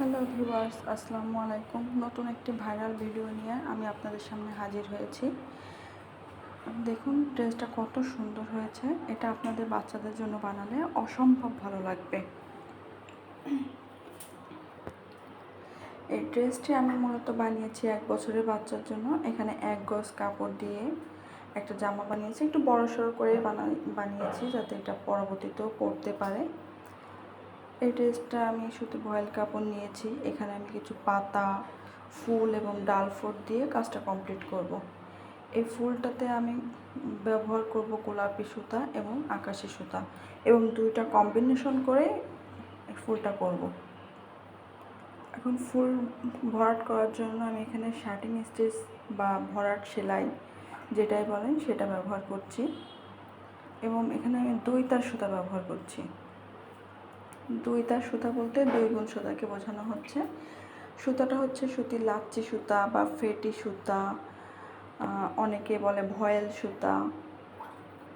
Hello viewers, আসসালামু আলাইকুম। নতুন একটি ভাইরাল ভিডিও নিয়ে আমি আপনাদের সামনে হাজির হয়েছি। দেখুন, ড্রেসটা কত সুন্দর হয়েছে। এটা আপনাদের বাচ্চাদের জন্য বানালে অসম্ভব ভালো লাগবে। এই ড্রেসটি আমি মূলত বানিয়েছি এক বছরের বাচ্চার জন্য। এখানে এক গজ কাপড় দিয়ে একটা জামা বানিয়েছি। একটু বড় সড়ো করে বানা বানিয়েছি যাতে এটা পরবর্তীতেও পরতে পারে। এই ড্রেসটা আমি শুধু ভয়েল কাপড় নিয়েছি এখানে আমি কিছু পাতা, ফুল এবং ডাল ফোট দিয়ে কাজটা কমপ্লিট করব। এই ফুলটাতে আমি ব্যবহার করব গোলাপি সুতা এবং আকাশি সুতা এবং দুইটা কম্বিনেশন করে ফুলটা করব। এখন ফুল ভরাট করার জন্য আমি এখানে শার্টিং স্টিচ বা ভরাট সেলাই যেটাই বলেন সেটা ব্যবহার করছি এবং এখানে আমি দুই তার সুতা ব্যবহার করছি দুই তার সুতা বলতে দুই গুণ সুতাকে বোঝানো হচ্ছে। সুতাটা হচ্ছে সুতির লাচ্ছি সুতা বা ফেটি সুতা অনেকে বলে ভয়েল সুতা,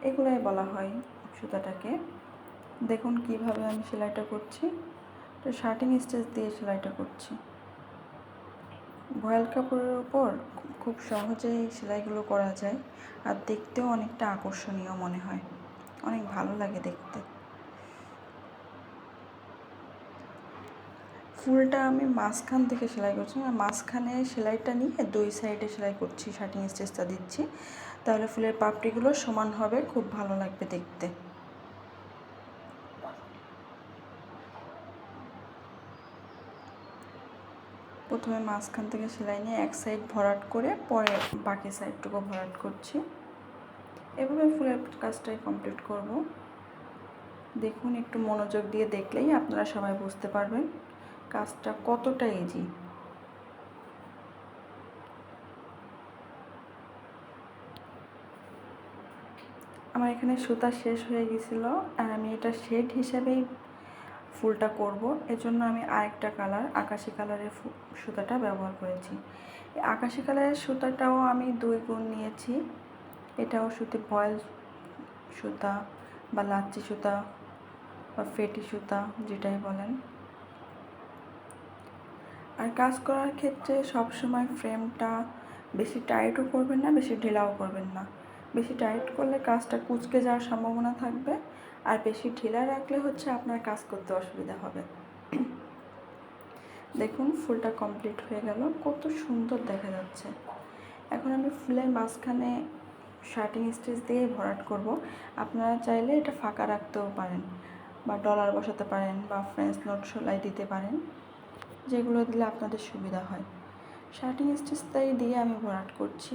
এগুলাই বলা হয় সুতাটাকে। দেখুন কীভাবে আমি সেলাইটা করছি। তো শার্টিং স্টেজ দিয়ে সেলাইটা করছি। ভয়েল কাপড়ের ওপর খুব সহজেই সেলাইগুলো করা যায় আর দেখতেও অনেকটা আকর্ষণীয় মনে হয়। অনেক ভালো লাগে দেখতে। ফুলটা আমি মাঝখান থেকে সেলাই করছি। মানে মাঝখানে সেলাইটা নিয়ে দুই সাইডে সেলাই করছি শার্টিং স্টেজটা দিচ্ছি। তাহলে ফুলের পাপড়িগুলো সমান হবে, খুব ভালো লাগবে দেখতে। প্রথমে মাঝখান থেকে সেলাই নিয়ে এক সাইড ভরাট করে, পরে বাকি সাইডটুকু ভরাট করছি। এভাবে ফুলের কাজটাই কমপ্লিট করব। দেখুন, একটু মনোযোগ দিয়ে দেখলেই আপনারা সবাই বুঝতে পারবেন। কাজটা কতটা ইজি আমার এখানে সুতা শেষ হয়ে গেছিল আর আমি এটা শেড হিসাবেই ফুলটা করব। এজন্য আমি আরেকটা কালার আকাশি কালারের সুতাটা ব্যবহার করেছি। এই আকাশি কালারের সুতাটাও আমি দুই গুণ নিয়েছি। এটাও সুতি ভয়েল সুতা বা লাচ্চি সুতা বা ফেটি সুতা, যেটাই বলেন। আর কাজ করার ক্ষেত্রে সবসময় ফ্রেমটা বেশি টাইটও করবেন না, বেশি ঢিলাও করবেন না। বেশি টাইট করলে কাজটা কুচকে যাওয়ার সম্ভাবনা থাকবে আর বেশি ঢিলা রাখলে হচ্ছে আপনার কাজ করতে অসুবিধা হবে। দেখুন ফুলটা কমপ্লিট হয়ে গেল। কত সুন্দর দেখা যাচ্ছে। এখন আমি ফুলের মাঝখানে শার্টিং স্টিচ দিয়ে ভরাট করব। আপনারা চাইলে এটা ফাঁকা রাখতেও পারেন বা ডলার বসাতে পারেন বা ফ্রেন্স নোট সেলাই দিতে পারেন। যেগুলো দিলে আপনাদের সুবিধা হয়। শার্টিং স্টিচটাই দিয়ে আমি ভরাট করছি।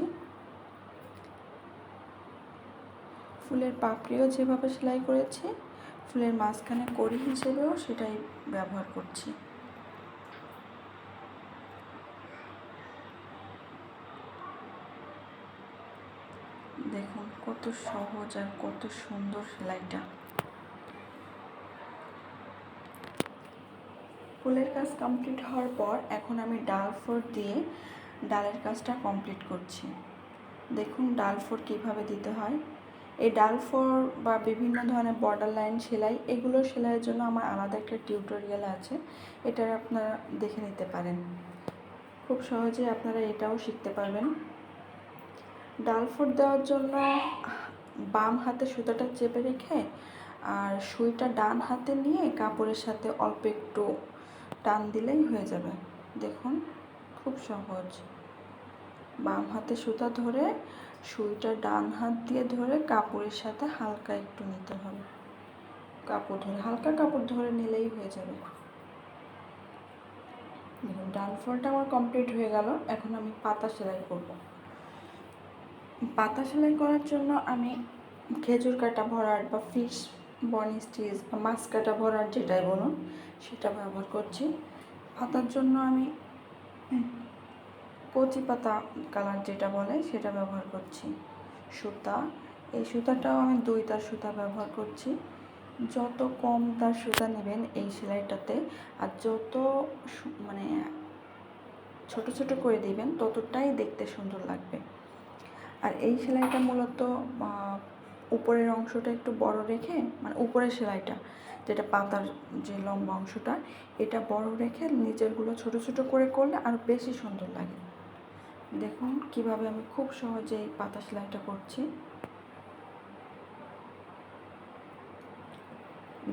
ফুলের পাপড়িও যেভাবে সেলাই করেছি, ফুলের মাঝখানে কড়ি হিসেবেও সেটাই ব্যবহার করছি। দেখুন কত সহজ আর কত সুন্দর সেলাইটা। ফুলের কাজ কমপ্লিট হওয়ার পর এখন আমি ডাল ফোর দিয়ে ডালের কাজটা কমপ্লিট করছি। দেখুন ডাল ফোর কীভাবে দিতে হয়। এই ডাল ফোর বা বিভিন্ন ধরনের বর্ডার লাইন সেলাই, এগুলো সেলাইয়ের জন্য আমার আলাদা একটা টিউটোরিয়াল আছে। এটা আপনারা দেখে নিতে পারেন। খুব সহজে আপনারা এটাও শিখতে পারবেন। ডাল ফোর দেওয়ার জন্য বাম হাতে সুতাটা চেপে রেখে আর সুইটা ডান হাতে নিয়ে কাপড়ের সাথে অল্প একটু টান দিলেই হয়ে যাবে। দেখুন, খুব সহজ। বাম হাতে সুতা ধরে সুইটা ডান হাত দিয়ে ধরে কাপড়ের সাথে হালকা একটু নিতে হবে। কাপড় ধরে, হালকা কাপড় ধরে নিলেই হয়ে যাবে। দেখুন, ডান ফলটা আমার কমপ্লিট হয়ে গেল। এখন আমি পাতা সেলাই করব। পাতা সেলাই করার জন্য আমি খেজুর কাটা ভরাট বা ফিশ বনি স্টিচ বা মাছ কাটা ভরাট যেটাই বলুন সেটা ব্যবহার করছি। পাতার জন্য আমি কচি পাতা কালার যেটা বলে সেটা ব্যবহার করছি। সুতা, এই সুতাটাও আমি দুই তার সুতা ব্যবহার করছি। যত কম তার সুতা নেবেন এই সেলাইটাতে আর যত মানে ছোট ছোট করে দিবেন ততটাই দেখতে সুন্দর লাগবে। আর এই সেলাইটা মূলত উপরের অংশটা একটু বড় রেখে মানে উপরের সেলাইটা যেটা পাতার যে লম্বা অংশটা, এটা বড় রেখে নিচেরগুলো ছোট ছোট করে করলে আরও বেশি সুন্দর লাগে। দেখুন কীভাবে আমি খুব সহজেই পাতা সেলাইটা করছি।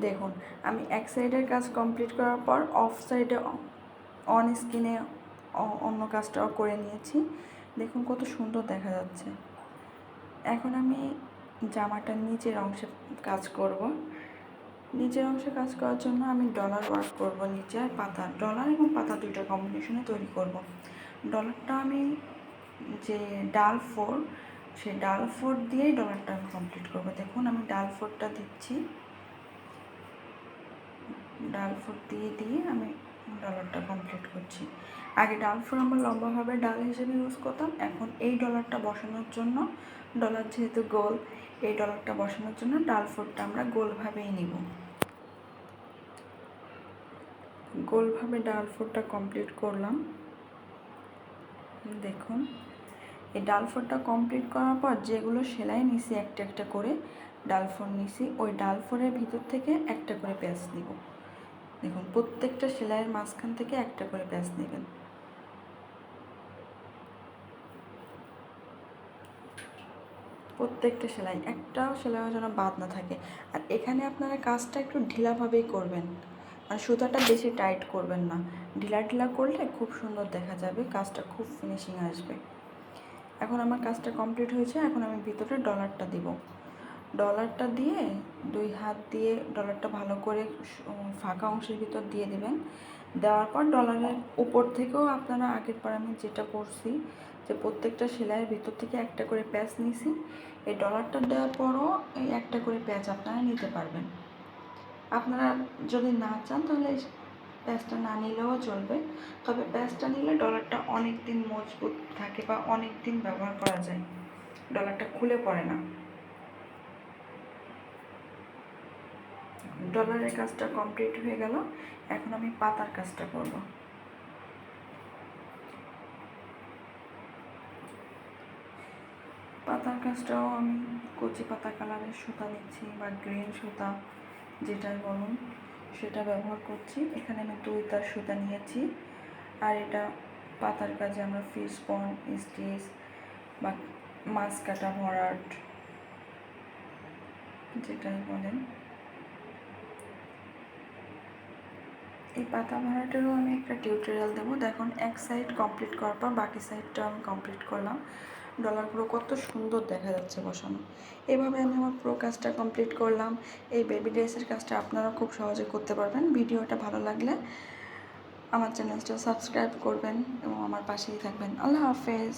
দেখুন, আমি এক সাইডের কাজ কমপ্লিট করার পর অফ সাইডে অন স্কিনে অন্য কাজটাও করে নিয়েছি। দেখুন কত সুন্দর দেখা যাচ্ছে। এখন আমি জামাটার নিচের অংশে কাজ করব। নিচের অংশে কাজ করার জন্য আমি ডলার ওয়ার্ক করব নিচে আর পাতা ডলার এবং পাতা দুইটা কম্বিনেশনে তৈরি করব। ডলারটা আমি যে ডাল ফোর সেই ডাল ফোর দিয়েই ডলারটা আমি কমপ্লিট করব। দেখুন, আমি ডাল ফোরটা দিচ্ছি। ডাল ফোর দিয়ে দিয়ে আমি ডলারটা কমপ্লিট করছি। আগে ডাল ফোর আমরা লম্বাভাবে ডাল হিসেবে ইউজ করতাম। এখন এই ডলারটা বসানোর জন্য ডলার যেহেতু গোল, এই ডলারটা বসানোর জন্য ডাল ফোরটা আমরা গোলভাবেই নিব। গোলভাবে ডাল ফোরটা কমপ্লিট করলাম। দেখুন, এই ডাল ফোরটা কমপ্লিট করার পর যেগুলো সেলাই নিছি একটা একটা করে, ডাল ফোর নিছি, ওই ডাল ফোরের ভিতর থেকে একটা করে প্যাচ নিব। দেখুন, প্রত্যেকটা সেলাইয়ের মাঝখান থেকে একটা করে প্যাচ নেবেন। প্রত্যেকটা সেলাই, একটাও সেলাইও যেন বাদ না থাকে। আর এখানে আপনারা কাজটা একটু ঢিলাভাবেই করবেন। মানে সুতাটা বেশি টাইট করবেন না। ঢিলা ঢিলা করলে খুব সুন্দর দেখা যাবে, কাজটা খুব ফিনিশিং আসবে। এখন আমার কাজটা কমপ্লিট হয়েছে, এখন আমি ভিতরে ডলারটা দিব। ডলারটা দিয়ে দুই হাত দিয়ে ডলারটা ভালো করে ফাঁকা অংশের ভিতর দিয়ে দেবেন। দেওয়ার পর ডলারের উপর থেকেও আপনারা আগের পর আমি যেটা করছি, যে প্রত্যেকটা সেলাইয়ের ভিতর থেকে একটা করে প্যাচ নিছি। এই ডলারটা দেওয়ার পরও এই একটা করে প্যাচ আপনারা নিতে পারবেন। আপনারা যদি না চান তাহলে প্যাচটা না নিলেও চলবে। তবে প্যাচটা নিলে ডলারটা অনেক দিন মজবুত থাকে বা অনেক দিন ব্যবহার করা যায়। ডলারটা খুলে পড়ে না। ডলারের কাজটা কমপ্লিট হয়ে গেল। এখন আমি পাতার কাজটা করব। পাতার কাজটাও আমি কচি পাতা কালারের সুতা নিচ্ছি বা গ্রিন সুতা। যেটাই বলুন সেটা ব্যবহার করছি। এখানে আমি দুই তার সুতা নিয়েছি। আর এটা পাতার কাজে আমরা ফিস পন স্টিচ বা মাছ কাটা ভরাট, যেটাই বলেন। এই পাতা ভরাটেরও আমি একটা টিউটোরিয়াল দেবো। দেখুন, এক সাইড কমপ্লিট করার পর বাকি সাইডটা আমি কমপ্লিট করলাম। ডলারগুলো কত সুন্দর দেখা যাচ্ছে বসানো। এভাবে আমি আমার পুরো কাজটা কমপ্লিট করলাম। এই বেবি ড্রেসের কাজটা আপনারা খুব সহজে করতে পারবেন। ভিডিওটা ভালো লাগলে আমার চ্যানেলটা সাবস্ক্রাইব করবেন এবং আমার পাশেই থাকবেন। আল্লাহ হাফেজ।